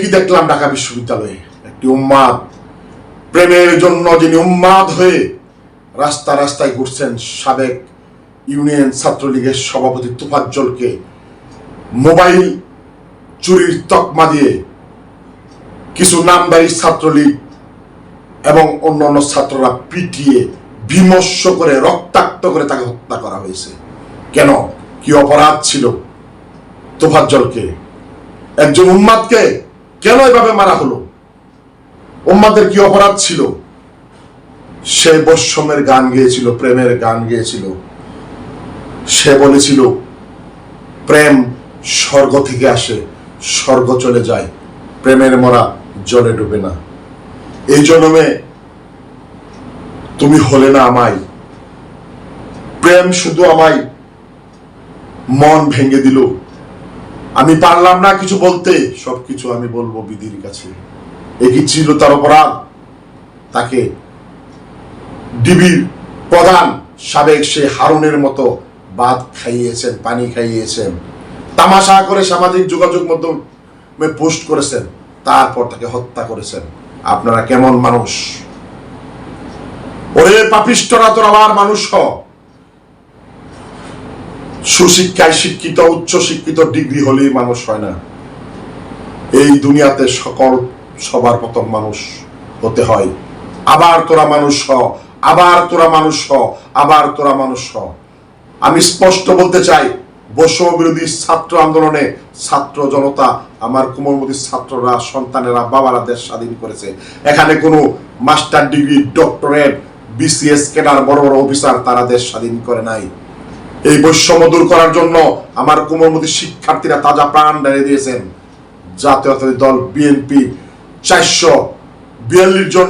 কি দেখলাম ঢাকা বিশ্ববিদ্যালয়ে? একটি উম্মাদ, প্রেমের জন্য যিনি উম্মাদ হয়ে রাস্তা রাস্তায় ঘুরছেন সাবেক ইউনিয়ন ছাত্রলীগের সভাপতি তুফাজ্জলকে মোবাইল চুরির তকমা দিয়ে কিছু নামদারি ছাত্রলীগ এবং অন্যান্য ছাত্ররা পিটিয়ে বিমর্ষ করে, রক্তাক্ত করে তাকে হত্যা করা হয়েছে। কেন? কি অপরাধ ছিল তোফাজ্জলকে একজন উম্মাদকে কেন এভাবে মারা হলো? উম্মাদের কি অপরাধ ছিল? সে বৈষম্যের গান গেয়েছিল, প্রেমের গান গেয়েছিল। সে বলেছিল, প্রেম স্বর্গ থেকে আসে, স্বর্গ চলে যায়, প্রেমের মরা জলে ডুবে না। এই জন্মে তুমি হলে না আমায়। প্রেম শুধু আমায় মন ভেঙে দিল। আমি পারলাম না কিছু বলতে। সবকিছু আমি বলব বিধির কাছে। এ কি ছিল তার অপরাধ। তাকে ডিবির প্রধান সাবেক সে হারুনের মতো বাদ খাইয়েছেন, পানি খাইয়েছেন। তামাশা করে সামাজিক যোগাযোগ মাধ্যমে পোস্ট করেছেন। তারপর তাকে হত্যা করেছেন। আপনারা কেমন মানুষ? ওরে পাপিষ্টরা তোর আবার মানুষ হ। সুশিক্ষায় শিক্ষিত, উচ্চ শিক্ষিত ডিগ্রি হলেই মানুষ হয় না। এই দুনিয়াতে সকল সবার প্রথম মানুষ হতে হয়। আবার তোরা মানুষ হ, আবার তোরা মানুষ হ, আবার তোরা মানুষ হ। আমি স্পষ্ট বলতে চাই বৈষম্য বিরোধী ছাত্র আন্দোলনে ছাত্র জনতা, আমার কোমলমতি ছাত্ররা, সন্তানেরা, বাবারা দেশ স্বাধীন করেছে। এখানে কোনো master degree, doctorate, BCS cadre বড় বড় অফিসার, তারা দেশ স্বাধীন করে নাই। এই বৈষম্য দূর করার জন্য আমার কোমলমতি শিক্ষার্থীরা তাজা প্রাণ ঢেলে দিয়েছেন। জাতীয়তাবাদী দল বিএনপি চারশো বিয়াল্লিশ জন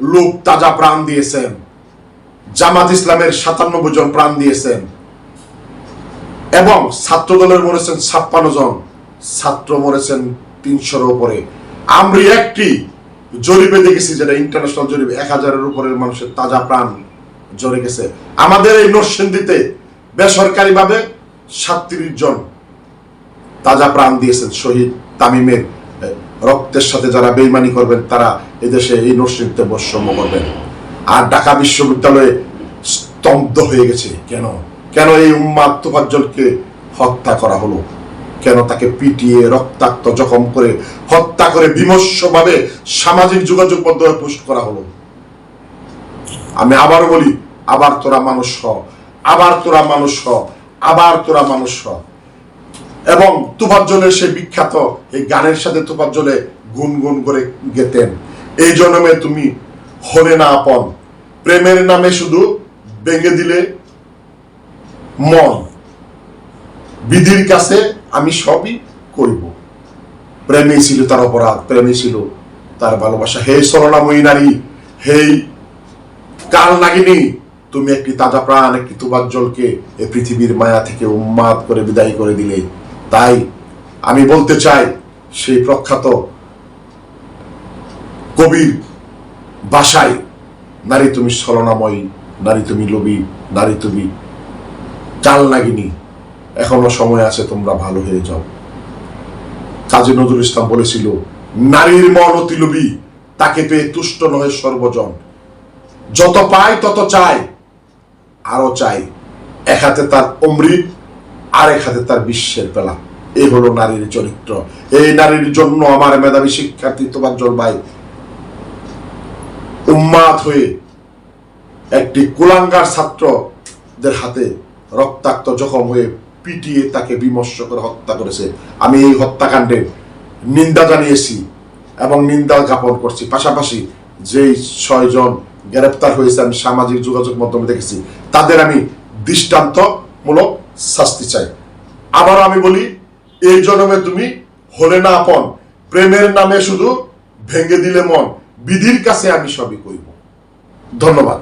লোক তাজা প্রাণ দিয়েছেন। জামাত ইসলামের সাতান্নব্বই জন প্রাণ দিয়েছেন। এবং ছাত্র দলের মরেছেন ছাপ্পান্ন জন। ছাত্র মরেছেন তিনশোর উপরে। আমরা একটি জরিপে দেখেছি যেটা ইন্টারন্যাশনাল জরিপে। এক হাজারের উপরের মানুষের তাজা প্রাণ জড়ে গেছে। আমাদের এই নরসিংদীতে বেসরকারি ভাবে সাতত্রিশ জন তাজা প্রাণ দিয়েছেন শহীদ তামিমের রক্তের সাথে যারা বেইমানি করবেন, তারা এদেশে এই নরসিংদীতে বৈষম্য করবেন। আর ঢাকা বিশ্ববিদ্যালয়ে স্তব্ধ হয়ে গেছে। কেন? কেন এই উম্মাদ হত্যা করা হলো? কেন তাকে পিটিয়ে, রক্তাক্ত, জখম করে, হত্যা করে বিমর্ষভাবে সামাজিক যোগাযোগ মাধ্যমে পোস্ট করা হলো? আমি আবার বলি, আবার তোরা মানুষ হ। আবার তোরা মানুষ হ, আবার তোরা মানুষ হ। এবং তুফাজ্জলের সে বিখ্যাত এই গানের সাথে তুফাজ্জলে গুনগুন করে গেতেন। এই জন্মে তুমি হলে না আপন। প্রেমের নামে শুধু ভেঙে দিলে মন। বিধির কাছে আমি সবই করিব। প্রেমে ছিল তার অপরাধ, প্রেমে ছিল তার ভালোবাসা। হে সরলাময়ী নারী, হেই কাল নাগিনী? তুমি একটি তাজা প্রাণ, একটি তুবার জলকে এ পৃথিবীর মায়া থেকে উন্মাদ করে বিদায় করে দিলে। তাই আমি বলতে চাই, সেই প্রখ্যাত কবির বাসায়, নারী তুমি ছলনাময়ী, নারী তুমি লোভী, নারী তুমি চাল নাগিনী এখনও সময় আছে তোমরা ভালো হয়ে যাও। কাজী নজরুল ইসলাম বলেছিল, নারীর মন অতি লোভী, তাকে পেয়ে তুষ্ট নহে সর্বজন। যত পায় তত চায় আরও চাই। এক হাতে তার অমৃত আর এক হাতে তার বিশ্বের পেলা এই হলো নারীর চরিত্র। এই নারীর জন্য আমার মেধাবী শিক্ষার্থী তোমার ভাই। উন্মাদ হয়ে একটি কুলাঙ্গার ছাত্রদের হাতে রক্তাক্ত জখম হয়ে পিটিয়ে তাকে বিমর্ষ করে হত্যা করেছে। আমি এই হত্যাকাণ্ডে নিন্দা জানিয়েছি এবং নিন্দা জ্ঞাপন করছি। পাশাপাশি যেই ছয়জন গ্রেপ্তার হয়েছে, আমি সামাজিক যোগাযোগ মাধ্যমে দেখেছি। তাদের আমি দৃষ্টান্তমূলক শাস্তি চাই। আবার আমি বলি, এই জন্মে তুমি হলে না আপন, প্রেমের নামে শুধু ভেঙে দিলে মন, বিধির কাছে আমি সবই কইব। ধন্যবাদ।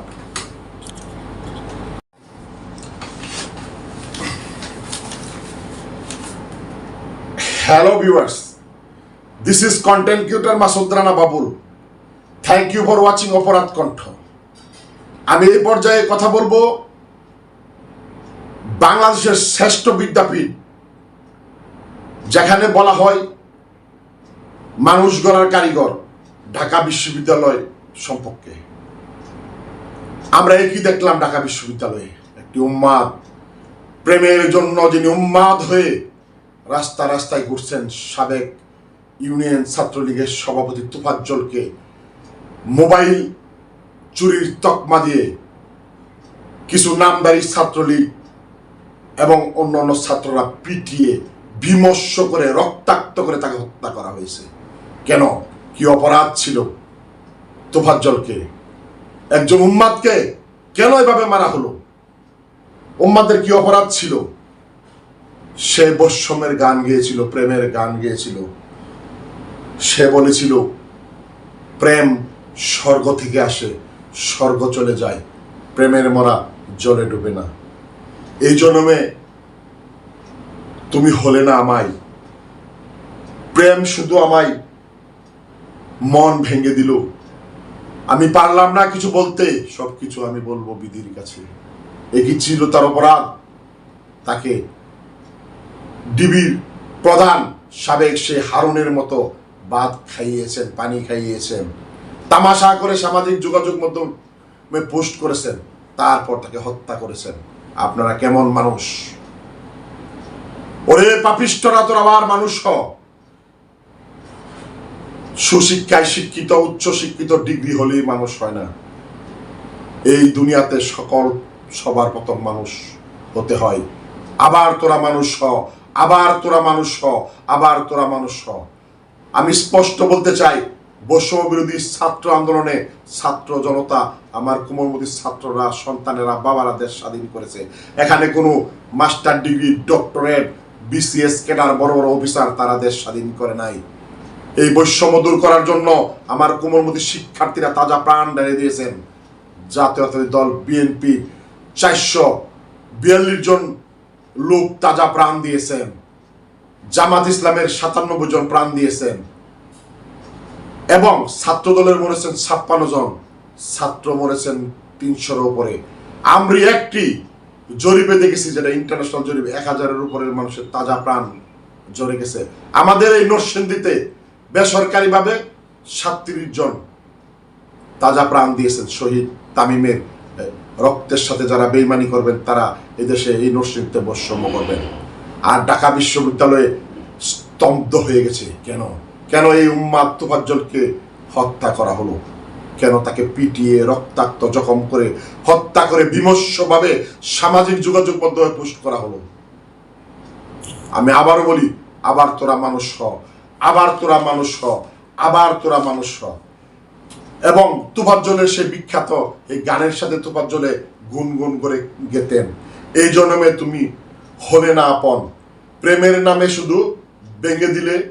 Hello viewers this is content creator Masud Rana Babul. Thank you for watching অপরাধ কণ্ঠ আমি এই পর্যায়ে কথা বলব বাংলাদেশের শ্রেষ্ঠ বিদ্যাপীঠ, যেখানে বলা হয় মানুষ গড়ার কারিগর ঢাকা বিশ্ববিদ্যালয় সম্পর্কে। আমরা একই দেখলাম ঢাকা বিশ্ববিদ্যালয়ে একটি উন্মাদ প্রেমের জন্য যিনি উন্মাদ হয়ে রাস্তা রাস্তায় ঘুরছেন সাবেক ইউনিয়ন ছাত্রলীগের সভাপতি তুফাজ্জলকে মোবাইল চুরির তকমা দিয়ে কিছু নামদারি ছাত্রলীগ এবং অন্যান্য ছাত্ররা পিটিয়ে বিমর্ষ করে, রক্তাক্ত করে তাকে হত্যা করা হয়েছে। কেন? কি অপরাধ ছিল? তোফাজ্জলকে। একজন উম্মাদকে কেন এভাবে মারা হলো? উম্মাদের কি অপরাধ ছিল? সে বৈষম্যের গান গেয়েছিল, প্রেমের গান গেয়েছিল। সে বলেছিল, প্রেম স্বর্গ থেকে আসে, স্বর্গ চলে যায়, প্রেমের মরা জলে ডুবে না। এই জন্মে তুমি হলে না আমায়। প্রেম শুধু আমায় মন ভেঙে দিল। আমি পারলাম না কিছু বলতে, সবকিছু আমি বলব বিধির কাছে। একই ছিল তার অপরাধ? তাকে ডিবির প্রধান সাবেক সে হারুনের মতো ভাত খাইয়েছেন, পানি খাইয়েছেন। তামাশা করে সামাজিক যোগাযোগ মাধ্যমে পোস্ট করেছেন, তারপর তাকে হত্যা করেছেন। আপনারা কেমন মানুষ? ওরে পাপিষ্টরা তোর আবার মানুষ হ। সুশিক্ষায় শিক্ষিত, উচ্চ শিক্ষিত, ডিগ্রি হলেই মানুষ হয় না। এই দুনিয়াতে সকল সবার প্রথম মানুষ হতে হয়। আবার তোরা মানুষ হ, আবার তোরা মানুষ হ, আবার তোরা মানুষ হ। আমি স্পষ্ট বলতে চাই বৈষম্য বিরোধী ছাত্র আন্দোলনে ছাত্র জনতা, আমার কোমলমতি ছাত্ররা, সন্তানেরা, বাবারা দেশ স্বাধীন করেছে। এখানে কোনো master degree, doctorate, BCS cadre, বড় বড় অফিসার, তারা দেশ স্বাধীন করে নাই। এই বৈষম্য দূর করার জন্য আমার কোমলমতি শিক্ষার্থীরা তাজা প্রাণ ঢেলে দিয়েছেন। জাতীয়তাবাদী দল, বিএনপি, চারশো বিয়াল্লিশ জন লোক তাজা প্রাণ দিয়েছেন। জামাত ইসলামের সাতান্নব্বই জন প্রাণ দিয়েছেন। এবং ছাত্র দলের মরেছেন ছাপ্পান্ন জন। ছাত্র মরেছেন তিনশোর উপরে। আমরা একটি জরিপে দেখেছি যেটা ইন্টারন্যাশনাল জরিপে এক হাজারের উপরের মানুষের তাজা প্রাণ জড়ে গেছে। আমাদের এই নরসিংদীতে বেসরকারিভাবে সাতত্রিশ জন তাজা প্রাণ দিয়েছেন শহীদ তামিমের রক্তের সাথে যারা বেইমানি করবেন, তারা এদেশে এই নরসিংদীতে বৈষম্য করবেন। আর ঢাকা বিশ্ববিদ্যালয়ে স্তব্ধ হয়ে গেছে। কেন? কেন এই উম্মাদ তোফাজ্জলকে হত্যা করা হলো? কেন তাকে পিটিয়ে, রক্তাক্ত, জখম করে, হত্যা করে বিমর্ষভাবে সামাজিক যোগাযোগ মাধ্যমে পোস্ট করা হলো? আমি আবারও বলি, আবার তোরা মানুষ হ, আবার তোরা মানুষ হ, আবার তোরা মানুষ হ। এবং তুফাজ্জলের সে বিখ্যাত এই গানের সাথে তুফাজ্জলে গুনগুন করে গেতেন। এই জন্মে তুমি হলে না আপন। প্রেমের নামে শুধু ভেঙে দিলে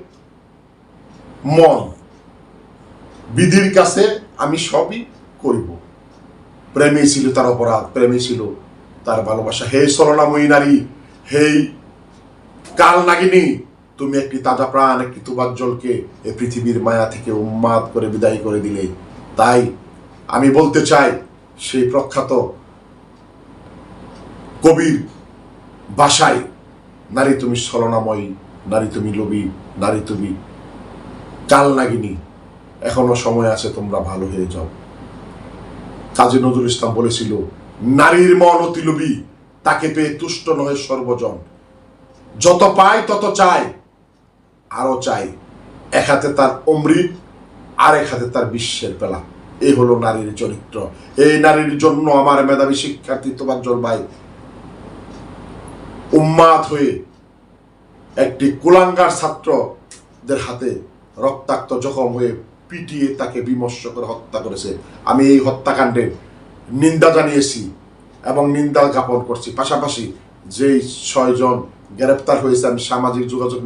মন। বিধির কাছে আমি সবই করিব। প্রেমে ছিল তার অপরাধ, প্রেমে ছিল তার ভালোবাসা। হে সরলাময়ী নারী, হে কাল নাগিনী, তুমি একটি তাজা প্রাণ, একটি তুবার জলকে এ পৃথিবীর মায়া থেকে উন্মাদ করে বিদায় করে দিলে। তাই আমি বলতে চাই, সেই প্রখ্যাত কবির বাসায়, নারী তুমি ছলনাময়ী নারী তুমি লোভী, নারী তুমি কাল নাগিনী, এখনও সময় আছে তোমরা ভালো হয়ে যাও। কাজী নজরুল ইসলাম বলেছিল, নারীর মন অতি লোভী তাকে পেয়ে তুষ্ট নয় সর্বজন। যত পায় তত চায় আরও চাই এক হাতে তার অমৃত, আর এক হাতে তার বিশ্বের পেলা। এই হলো নারীর চরিত্র। এই নারীর জন্য আমার মেধাবী শিক্ষার্থী তোমার জল ভাই উন্মাদ হয়ে একটি কুলাঙ্গার ছাত্রদের হাতে রক্তাক্ত জখম হয়ে পিটিয়ে তাকে বিমর্ষ করে হত্যা করেছে। আমি এই হত্যাকাণ্ডে নিন্দা জানিয়েছি এবং নিন্দা জ্ঞাপন করছি। পাশাপাশি যেই ছয়জন গ্রেপ্তার হয়েছে আমি সামাজিক যোগাযোগ